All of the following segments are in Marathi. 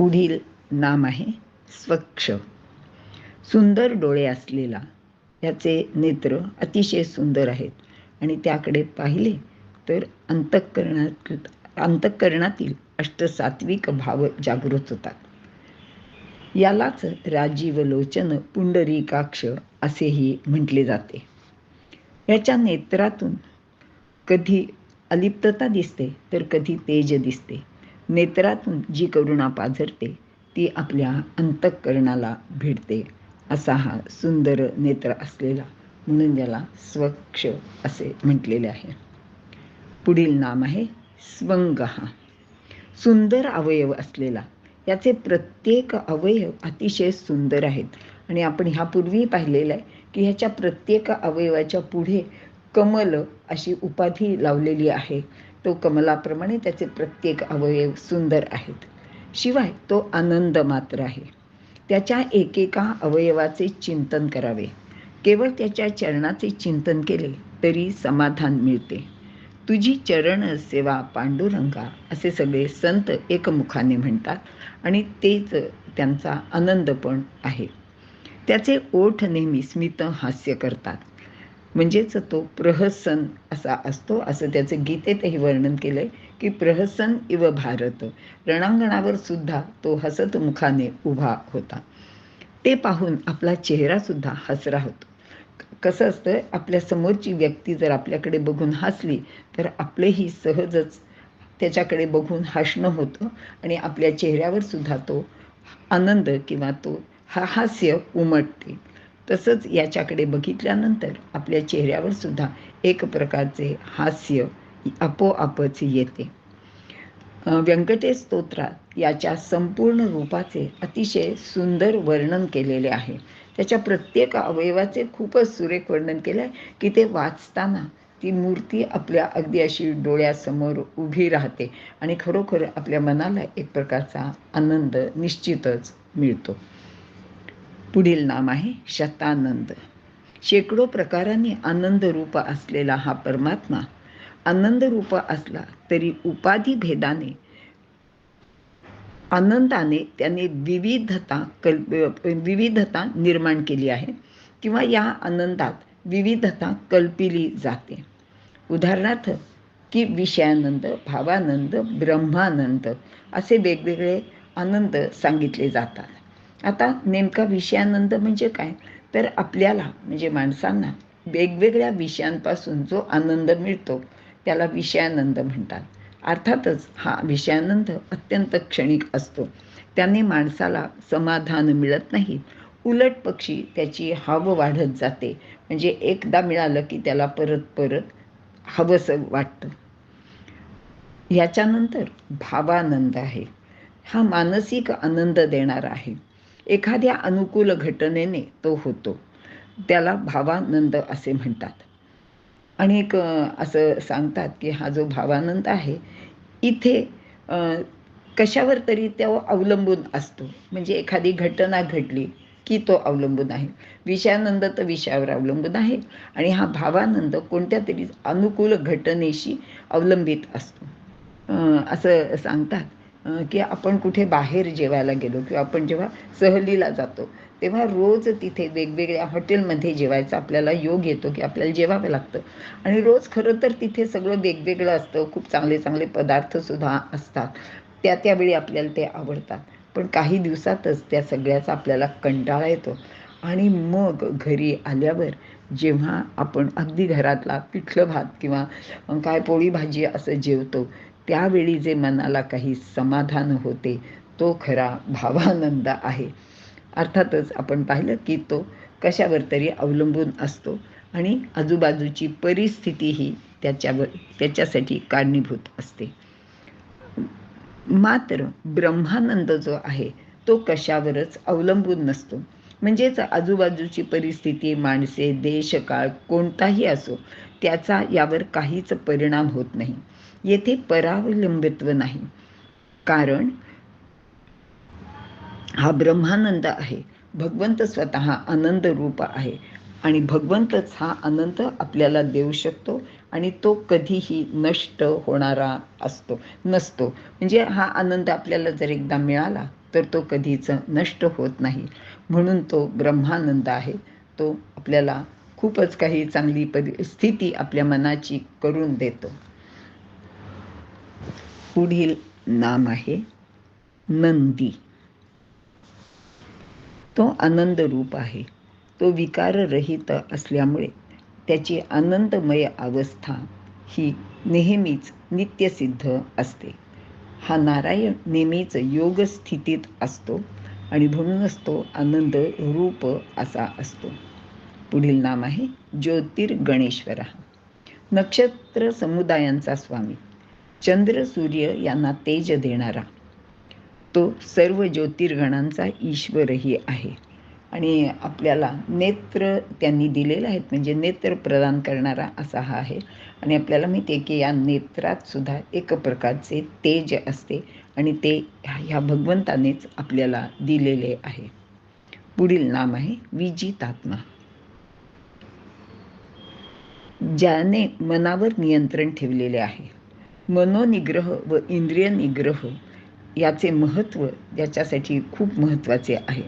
पुढील नाम आहे स्वच्छ. सुंदर डोळे असलेला याचे नेत्र अतिशय सुंदर आहेत. आणि त्याकडे पाहिले तर अंतःकरणात अंतःकरणातील अष्टसात्विक भाव जागृत होतात. यालाच राजीव लोचन पुंडरीकाक्ष असेही म्हटले जाते. याच्या नेत्रातून कधी अलिप्तता दिसते तर कधी तेज दिसते. नेत्रातून जी करुणा पाझरते ती आपल्या अंतःकरणाला भिडते. असा हा सुंदर नेत्र असलेला म्हणून ज्याला स्वच्छ असे म्हटलेले आहे. पुढील नाम आहे स्वंगहा सुंदर अवयव असलेला याचे प्रत्येक अवयव अतिशय सुंदर आहेत. आणि आपण ह्यापूर्वी पाहिलेलं आहे की ह्याच्या प्रत्येक अवयवाच्या पुढे कमल अशी उपाधी लावलेली आहे. तो कमलाप्रमाणे त्याचे प्रत्येक अवयव सुंदर आहेत. शिवाय तो आनंद मात्र आहे. त्याच्या एकेका अवयवाचे चिंतन करावे. केवळ त्याच्या चरणाचे चिंतन केले तरी समाधान मिळते. तुझी चरण सेवा पांडुरंगा असे सगळे संत एकमुखाने म्हणतात आणि तेच त्यांचा आनंद पण आहे. त्याचे ओठ नेहमी स्मित हास्य करतात. म्हणजेच तो प्रहसन असा असतो असं त्याचं गीतेतही वर्णन केलंय की प्रहसन इव भारत. रणांगणावर सुद्धा तो हसत मुखाने उभा होता. ते पाहून आपला चेहरा सुद्धा हसरा होतो. कसं असतं आपल्या समोरची व्यक्ती जर आपल्याकडे बघून हसली तर आपलेही सहजच त्याच्याकडे बघून हसणं होतं आणि आपल्या चेहऱ्यावर सुद्धा तो आनंद किंवा तो हा हास्य उमटते. तसंच याच्याकडे बघितल्यानंतर आपल्या चेहऱ्यावर सुद्धा एक प्रकारचे हास्य आपोआपच येते. व्यंकटेश स्तोत्रात याच्या संपूर्ण रूपाचे अतिशय सुंदर वर्णन केलेले आहे. त्याच्या प्रत्येक अवयवाचे खूपच सुरेख वर्णन केलं आहे की ते वाचताना ती मूर्ती आपल्या अगदी अशी डोळ्यासमोर उभी राहते आणि खरोखर आपल्या मनाला एक प्रकारचा आनंद निश्चितच मिळतो. पुढील नाम आहे शतानंद. शेकडो प्रकारांनी आनंद रूप असलेला हा परमात्मा आनंद रूप असला तरी उपाधी भेदाने आनंदाने त्याने विविधता कल्प विविधता निर्माण केली आहे किंवा या आनंदात विविधता कल्पिली जाते. उदाहरणार्थ की विषयानंद भावानंद ब्रह्मानंद असे वेगवेगळे आनंद सांगितले जातात. आता नेमका विषयानंद म्हणजे काय? तर आपल्याला म्हणजे माणसांना वेगवेगळ्या विषयांपासून जो आनंद मिळतो त्याला विषयानंद म्हणतात. अर्थातच हा विषयानंद अत्यंत क्षणिक असतो. त्याने माणसाला समाधान मिळत नाही. उलट पक्षी त्याची हाव वाढत जाते. म्हणजे एकदा मिळालं की त्याला परत परत हवंसं वाटतं. याच्यानंतर भावानंद आहे. हा मानसिक आनंद देणारा आहे. एखाद्या अनुकूल घटनेने तो होतो. त्याला भावानंद असे म्हणतात. अनेक असं सांगतात की हा जो भावानंद आहे इथे कशावर तरी तो अवलंबून असतो. म्हणजे एखादी घटना घडली की तो अवलंबून आहे. विषयानंद तर विषयावर अवलंबून आहे आणि हा भावानंद कोणत्या तरी अनुकूल घटनेशी अवलंबित असतो. असं सांगतात. की आपण कुठे बाहेर जेवायला गेलो किंवा आपण जेव्हा सहलीला जातो तेव्हा रोज तिथे वेगवेगळ्या हॉटेलमध्ये जेवायचा आपल्याला योग येतो की आपल्याला जेवावं लागतं. आणि रोज खरं तर तिथे सगळं वेगवेगळं असतं खूप चांगले चांगले पदार्थसुद्धा असतात. त्या त्यावेळी आपल्याला ते आवडतात. पण काही दिवसातच त्या सगळ्याचा आपल्याला कंटाळा येतो. आणि मग घरी आल्यावर जेव्हा आपण अगदी घरातला पिठलं भात किंवा काय पोळी भाजी असं जेवतो त्यावेळी जे मनाला काही समाधान होते तो खरा भावानंद आहे. अर्थातच आपण पाहिलं की तो कशावर तरी अवलंबून असतो आणि आजूबाजूची परिस्थितीही त्याच्यावर त्याच्यासाठी कारणीभूत असते. मात्र ब्रह्मानंद जो आहे तो कशावरच अवलंबून नसतो. म्हणजेच आजूबाजूची परिस्थिती माणसे देश काळ कोणताही असो त्याचा यावर काहीच परिणाम होत नाही. येथे परावलंबित्व नाही. कारण हा ब्रह्मानंद आहे. भगवंत स्वतः आनंद रूप आहे. आणि भगवंतच हा आनंद आपल्याला देऊ शकतो आणि तो कधीही नष्ट होणारा असतो नसतो. म्हणजे हा आनंद आपल्याला जर एकदा मिळाला तर तो कधीच नष्ट होत नाही. म्हणून तो ब्रह्मानंद आहे. तो आपल्याला खूपच काही चांगली परिस्थिती आपल्या मनाची करून देतो. पुढील नाम आहे नंदी. तो आनंद रूप आहे. तो विकाररहित असल्यामुळे त्याची आनंदमय अवस्था ही नेहमीच नित्यसिद्ध असते. हा नारायण नेहमीच योग स्थितीत असतो. आणि म्हणूनच तो आनंद रूप असा असतो. पुढील नाम आहे ज्योतिर्गणेश्वरा. नक्षत्र समुदायांचा स्वामी. चंद्र सूर्य यांना तेज देणारा. तो सर्व ज्योतिर्गणांचा ईश्वरही आहे. आणि आपल्याला नेत्र त्यांनी दिलेले आहेत म्हणजे नेत्र प्रदान करणारा असा हा आहे. आणि आपल्याला माहिती आहे की या नेत्रात सुद्धा एक प्रकारचे तेज असते आणि ते ह्या भगवंतानेच आपल्याला दिलेले आहे. पुढील नाम आहे विजितात्मा. ज्याने मनावर नियंत्रण ठेवलेले आहे. मनोनिग्रह व इंद्रिय निग्रह याचे महत्त्व याच्यासाठी खूप महत्त्वाचे आहे.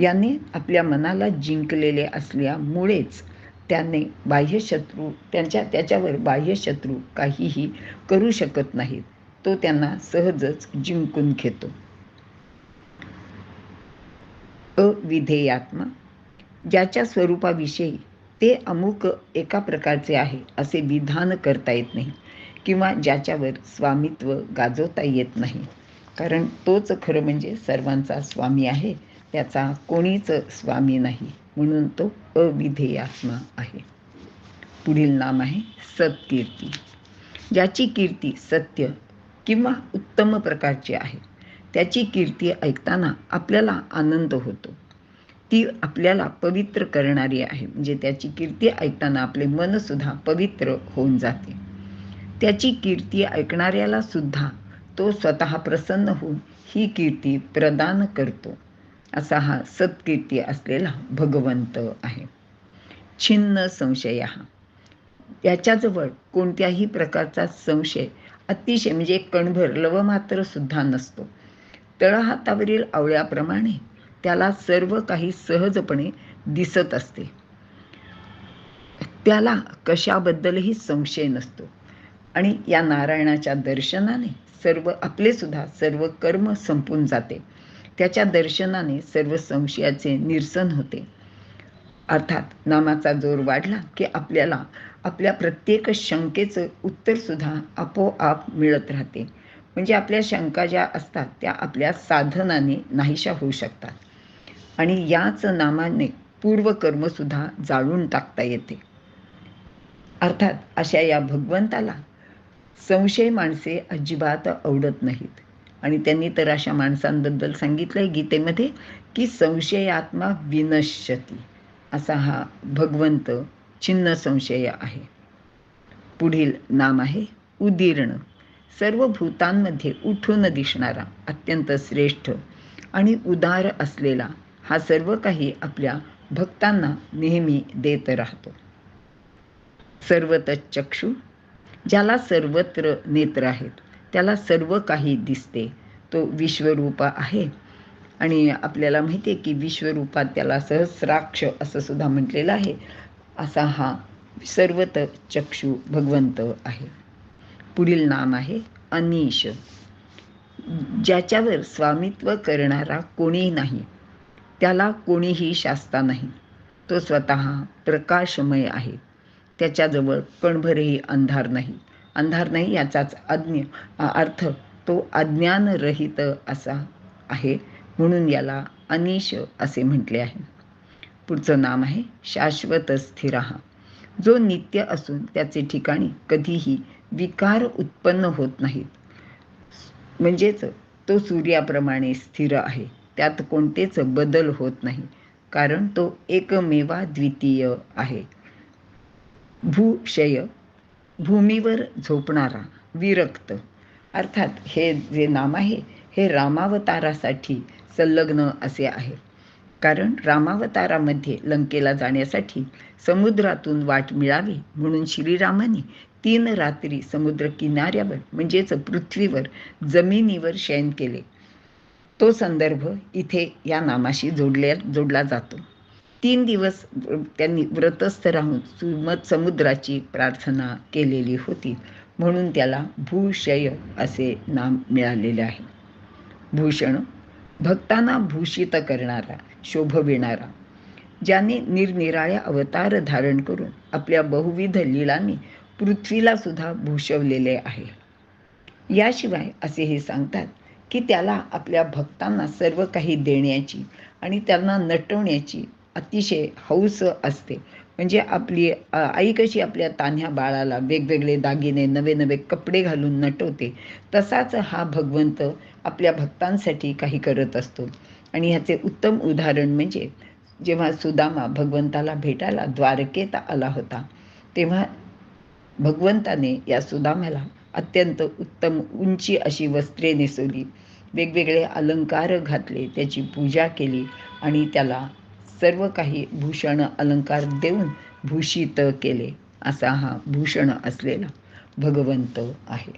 याने आपल्या मनाला जिंकलेले असल्यामुळेच त्याने बाह्यशत्रू त्यांच्या त्याच्यावर बाह्यशत्रू काहीही करू शकत नाहीत. तो त्यांना सहजच जिंकून घेतो. अविधेयात्मा. ज्याच्या स्वरूपाविषयी ते अमुक एका प्रकारचे आहे असे विधान करता येत नाही किंवा ज्याच्यावर स्वामित्व गाजवता येत नाही. कारण तोच खरं म्हणजे सर्वांचा स्वामी आहे. त्याचा कोणीच स्वामी नाही. म्हणून तो अविधेयात्मा आहे. पुढील नाम आहे सत्कीर्ती. ज्याची कीर्ती सत्य किंवा उत्तम प्रकारची आहे त्याची कीर्ती ऐकताना आपल्याला आनंद होतो. ती आपल्याला पवित्र करणारी आहे. म्हणजे त्याची कीर्ती ऐकताना आपले मनसुद्धा पवित्र होऊन जाते. त्याची कीर्ती ऐकणाऱ्याला सुद्धा तो स्वतः प्रसन्न होऊन ही कीर्ती प्रदान करतो. असा हा सत्कीर्ती असलेला भगवंत आहे. छिन्न संशय. हा त्याच्याजवळ कोणत्याही प्रकारचा संशय अतिशय म्हणजे कणभर कणभर लवमात्र सुद्धा नसतो. तळहातावरील आवळ्याप्रमाणे त्याला सर्व काही सहजपणे दिसत असते. त्याला कशाबद्दलही संशय नसतो. आणि या नारायणाच्या दर्शनाने सर्व आपले सुद्धा सर्व कर्म संपून जाते. त्याच्या दर्शनाने सर्व संशयाचे निरसन होते. अर्थात नामाचा जोर वाढला की आपल्याला आपल्या प्रत्येक शंकेचं उत्तरसुद्धा आपोआप मिळत राहते. म्हणजे आपल्या शंका ज्या असतात त्या आपल्या साधनाने नाहीशा होऊ शकतात. आणि याच नामाने पूर्वकर्मसुद्धा जाळून टाकता येते. अर्थात अशा या भगवंताला संशय माणसे अजिबात आवडत नाहीत. आणि त्यांनी तर अशा माणसांबद्दल सांगितलंय गीतेमध्ये की संशयात्मा विनश्यती. असा हा भगवंत छिन्न संशय आहे. पुढील नाम आहे उदीर्ण. सर्व भूतांमध्ये उठून दिसणारा अत्यंत श्रेष्ठ आणि उदार असलेला हा सर्व काही आपल्या भक्तांना नेहमी देत राहतो. सर्वतच चक्षु ज्याला सर्वत्र नेत्र आहेत. त्याला सर्व काही दिसते. तो विश्वरूप आहे. आणि आपल्याला माहिती आहे की विश्वरूपात त्याला सहस्राक्ष असं सुद्धा म्हटलेलं आहे. असा हा सर्वत चक्षु भगवंत आहे. पुढील नाम आहे अनिश. ज्याच्यावर स्वामित्व करणारा कोणीही नाही. त्याला कोणीही शास्ता नाही. तो स्वतः प्रकाशमय आहे. त्याच्याजवळ कणभरही अंधार नाही. अंधार नाही याचाच अज्ञ अर्थ तो अज्ञानरहित असा आहे म्हणून याला अनिश असे म्हटले आहे. पुढचं नाम आहे शाश्वत स्थिर जो नित्य असून त्याचे ठिकाणी कधीही विकार उत्पन्न होत नाहीत. म्हणजेच तो सूर्याप्रमाणे स्थिर आहे त्यात कोणतेच बदल होत नाही कारण तो एकमेवा द्वितीय आहे. भूक्षय भूमीवर झोपणारा विरक्त. अर्थात हे जे नाम आहे हे रामावतारासाठी संलग्न असे आहे. कारण रामावतारामध्ये लंकेला जाण्यासाठी समुद्रातून वाट मिळावी म्हणून श्रीरामाने तीन रात्री समुद्र किनाऱ्यावर म्हणजेच पृथ्वीवर जमिनीवर शयन केले. तो संदर्भ इथे या नामाशी जोडल्या जोडला जातो. तीन दिवस त्यांनी व्रतस्थ राहून सुमत समुद्राची प्रार्थना केलेली होती. म्हणून त्याला भूषय असे नाम मिळालेले आहे. भूषण भक्तांना भूषित करणारा शोभविणारा ज्याने निरनिराळ्या अवतार धारण करून आपल्या बहुविध लीलांनी पृथ्वीला सुद्धा भूषवलेले आहे. याशिवाय असे हे सांगतात की त्याला आपल्या भक्तांना सर्व काही देण्याची आणि त्यांना नटवण्याची अतिशय हौस असते. म्हणजे आपली आई कशी आपल्या तान्ह्या बाळाला वेगवेगळे दागिने नवे नवे कपडे घालून नटवते तसाच हा भगवंत आपल्या भक्तांसाठी काही करत असतो. आणि ह्याचे उत्तम उदाहरण म्हणजे जेव्हा सुदामा भगवंताला भेटायला द्वारकेत आला होता तेव्हा भगवंताने या सुदामाला अत्यंत उत्तम उंची अशी वस्त्रे नेसवली. वेगवेगळे अलंकार घातले त्याची पूजा केली आणि त्याला सर्व काही भूषण अलंकार देऊन भूषित केले. असा हा भूषण असलेला भगवंत आहे.